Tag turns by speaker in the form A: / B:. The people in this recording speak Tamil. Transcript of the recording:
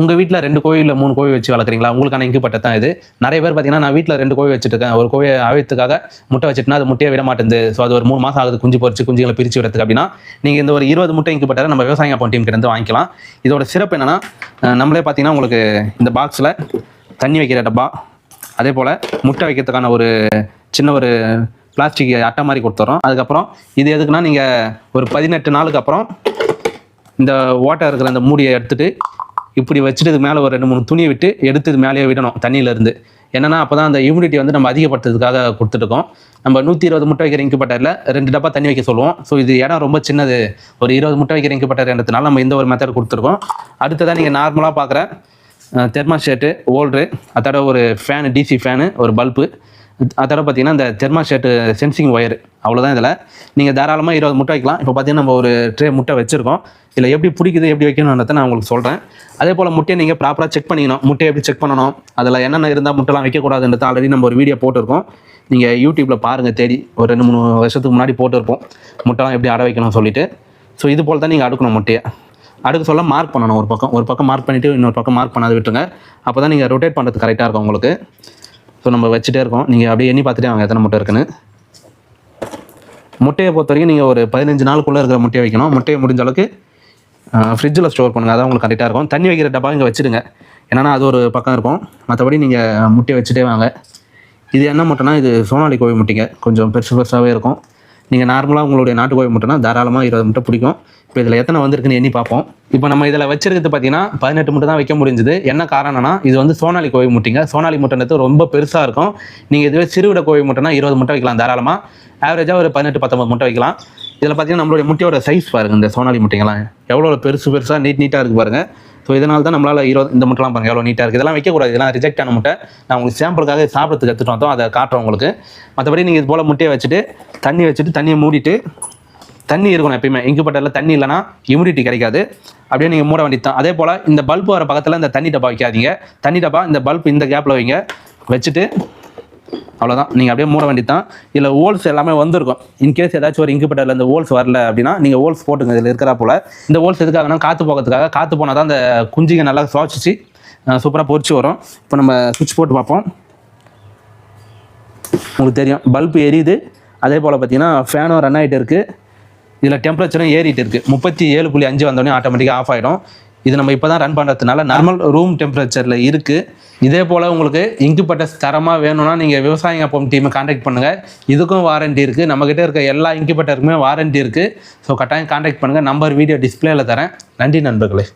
A: உங்கள் வீட்டில் ரெண்டு கோயிலில் மூணு கோழி வச்சு வளர்க்குறீங்களா? உங்களுக்கான இங்குப்பட்ட தான் இது. நிறைய பேர் பார்த்தீங்கன்னா நான் வீட்டில் ரெண்டு கோழி வச்சுட்டு இருக்கேன். ஒரு கோயில் ஆயத்துக்காக முட்டை வச்சுட்டுனா அது முட்டையை விட மாட்டேங்குது. ஸோ அது ஒரு மூணு மாதம் ஆகுது. குஞ்சு பொறிச்சு குஞ்சுகளை பிரித்து விடுறதுக்கு அப்படின்னா நீங்கள் இந்த ஒரு இருபது முட்டை இங்குப்பட்டதை நம்ம விவசாயம் அப்போ டீம் கிட்ட வாங்கிக்கலாம். இதோட சிறப்பு என்னென்னா நம்மளே பார்த்தீங்கன்னா உங்களுக்கு இந்த பாக்ஸில் தண்ணி வைக்கிற டப்பா அதே போல் முட்டை வைக்கிறதுக்கான ஒரு சின்ன ஒரு பிளாஸ்டிக் அட்டை மாதிரி கொடுத்துறோம். அதுக்கப்புறம் இது எதுக்குன்னா நீங்கள் ஒரு பதினெட்டு நாளுக்கு அப்புறம் இந்த ஓட்டை இருக்கிற அந்த மூடியை எடுத்துகிட்டு இப்படி வச்சுட்டு இது மேலே ஒரு ரெண்டு மூணு துணியை விட்டு எடுத்து இது மேலேயே விடணும் தண்ணியிலேருந்து. என்னன்னா அப்போ தான் அந்த ஹியூமிடிட்டி வந்து நம்ம அதிகப்படுத்துறதுக்காக கொடுத்துருக்கோம் நம்ம நூற்றி இருபது முட்டை வைக்கிற இன்குபேட்டரில் ரெண்டு டப்பா தண்ணி வைக்க சொல்லுவோம். ஸோ இது இடம் ரொம்ப சின்னது. ஒரு இருபது முட்டை வைக்கிற இன்குபேட்டர்ன்றதுனால நம்ம இந்த ஒரு மெத்தட் கொடுத்துருக்கோம். அடுத்ததாக நீங்கள் நார்மலாக பார்க்குற தெர்மாஷேட்டு ஓல்ட்ரு அதோட ஒரு ஃபேனு டிசி ஃபேனு ஒரு பல்பு அதோட பார்த்தீங்கன்னா இந்த தெர்மாஸ்டேட்டு சென்சிங் ஒயர் அவ்வளோதான் இதில். நீங்கள் தாராளமாக இருபது முட்டை வைக்கலாம். இப்போ பார்த்தீங்கன்னா நம்ம ஒரு ட்ரே முட்டை வச்சுருக்கோம். இதில் எப்படி பிடிக்குது எப்படி வைக்கணுன்றதை நான் உங்களுக்கு சொல்கிறேன் அதே போல் முட்டையை நீங்கள் ப்ராப்பராக செக் பண்ணிக்கணும். முட்டையை எப்படி செக் பண்ணணும்? அதில் என்னென்ன இருந்தால் முட்டைலாம் வைக்கக்கூடாதுன்றது ஆல்ரெடி நம்ம ஒரு வீடியோ போட்டிருக்கோம். நீங்கள் யூடியூப்பில் பாருங்கள் தேடி ஒரு ரெண்டு மூணு வருஷத்துக்கு முன்னாடி போட்டிருப்போம். முட்டைலாம் எப்படி அடை வைக்கணும்னு சொல்லிட்டு. ஸோ இது போல் தான் நீங்கள் அடுக்கணும் முட்டையை. அடுக்க சொல்ல மார்க் பண்ணணும் ஒரு பக்கம். ஒரு பக்கம் மார்க் பண்ணிவிட்டு இன்னொரு பக்கம் மார்க் பண்ணாது விட்டுருங்க. அப்போ தான் நீங்கள் ரொட்டேட் பண்ணுறது கரெக்டாக இருக்கும் உங்களுக்கு. ஸோ நம்ம வச்சுட்டே இருக்கோம். நீங்கள் அப்படியே எண்ணி பார்த்துட்டே வாங்க எத்தனை முட்டை இருக்குன்னு. முட்டையை பொறுத்த வரைக்கும் நீங்கள் ஒரு பதினஞ்சு நாளுக்குள்ளே இருக்கிற முட்டையை வைக்கணும். முட்டையை முடிஞ்ச அளவுக்கு ஃப்ரிட்ஜில் ஸ்டோர் பண்ணுங்கள் அதான் உங்களுக்கு கரெக்டாக இருக்கும். தண்ணி வைக்கிற டப்பா இங்கே வச்சுடுங்க. ஏன்னா அது ஒரு பக்கம் இருக்கும். மற்றபடி நீங்கள் முட்டையை வச்சுட்டே வாங்க. இது என்ன முட்டைனா இது சோனாலி கோழி முட்டைங்க. கொஞ்சம் பெருசு பெருசாகவே இருக்கும். நீங்கள் நார்மலாக உங்களுடைய நாட்டு கோழி முட்டைனா தாராளமாக இருபது முட்டை பிடிக்கும். இப்போ இதில் எத்தனை வந்திருக்குன்னு எண்ணி பார்ப்போம். இப்போ நம்ம இதில் வச்சிருக்கிறது பார்த்தீங்கன்னா பதினெட்டு முட்டை தான் வைக்க முடிஞ்சுது. என்ன காரணம்னா இது வந்து சோனாலி கோவை முட்டைங்க. சோனாலி முட்டைன்றது ரொம்ப பெருசாக இருக்கும். நீங்கள் இதுவே சிறுவிட கோவில் முட்டைனா இருபது முட்டை வைக்கலாம் தாராளமாக ஆவரேஜாக ஒரு பதினெட்டு பத்தொம்பது முட்டை வைக்கலாம். இதில் பார்த்தீங்கன்னா நம்மளுடைய முட்டையோட சைஸ் பாருங்கள் இந்த சோனாலி முட்டைங்களாம் எவ்வளோ பெருசு பெருசாக நீட் நீட்டாக இருக்குது பாருங்கள் ஸோ இதனால தான் நம்மளால் இருபது இந்த முட்டைலாம் பாருங்கள் எவ்வளோ நீட்டாக இருக்குது இதெல்லாம் வைக்கக்கூடாது. இதெல்லாம் ரிஜெக்ட் ஆன முட்டை. நான் உங்களுக்கு சாம்பிளுக்காக சாப்பிட்றதுக்கு எடுத்துகிட்டு வந்தோம். அதை காட்டுறோம் உங்களுக்கு. மற்றபடி நீங்கள் இது போல் முட்டையை வச்சுட்டு தண்ணி வச்சுட்டு தண்ணியை மூடிட்டு தண்ணி இருக்கணும் எப்பயுமே. இங்குபட்டரில் தண்ணி இல்லைனா இம்யூனிட்டி கிடைக்காது. அப்படியே நீங்கள் மூட வேண்டியது தான். அதே போல் இந்த பல்ப் வர பக்கத்தில் இந்த தண்ணி டப்பா வைக்காதீங்க. தண்ணி டப்பா இந்த பல்ப் இந்த கேப்பில் வைங்க. வச்சுட்டு அவ்வளோதான் நீங்கள் அப்படியே மூட வேண்டியது தான். இதில் ஹோல்ஸ் எல்லாமே வந்திருக்கும். இன்கேஸ் ஏதாச்சும் ஒரு இன்குபேட்டரில் இந்த ஹோல்ஸ் வரல அப்படின்னா நீங்கள் ஹோல்ஸ் போட்டுங்க. இதில் இருக்கிறா போல். இந்த ஹோல்ஸ் எதுக்காகனா காற்று போகிறதுக்காக. காற்று போனால் தான் அந்த குஞ்சுங்க நல்லா சுவாச்சிச்சு சூப்பராக பொறிச்சு வரும். இப்போ நம்ம சுவிட்ச் போட்டு பார்ப்போம். உங்களுக்கு தெரியும். பல்ப் எரியுது. அதே போல் பார்த்தீங்கன்னா ஃபேனும் ரன் ஆகிட்டு இருக்குது இதில் டெம்பரேச்சரும் ஏறிட்டு இருக்குது முப்பத்தி ஏழு புள்ளி அஞ்சு வந்தோடனே ஆட்டோமேட்டிக்காக ஆஃப் ஆகிடும் இது நம்ம இப்போ தான் ரன் பண்ணுறதுனால நார்மல் ரூம் டெம்பரேச்சரில் இருக்குது இதே போல் உங்களுக்கு இன்குபேட்டர்ஸ் தரமாக வேணும்னா நீங்கள் விவசாயம் அப்போ டீமை காண்டாக்ட் பண்ணுங்கள் இதுக்கும் வாரண்டி இருக்குது நம்மக்கிட்ட இருக்க எல்லா இன்குபேட்டருக்குமே வாரண்டி இருக்குது ஸோ கட்டாயம் காண்டாக்ட் பண்ணுங்கள் நம்பர் வீடியோ டிஸ்பிளேயில் தரேன். நன்றி நண்பர்களே.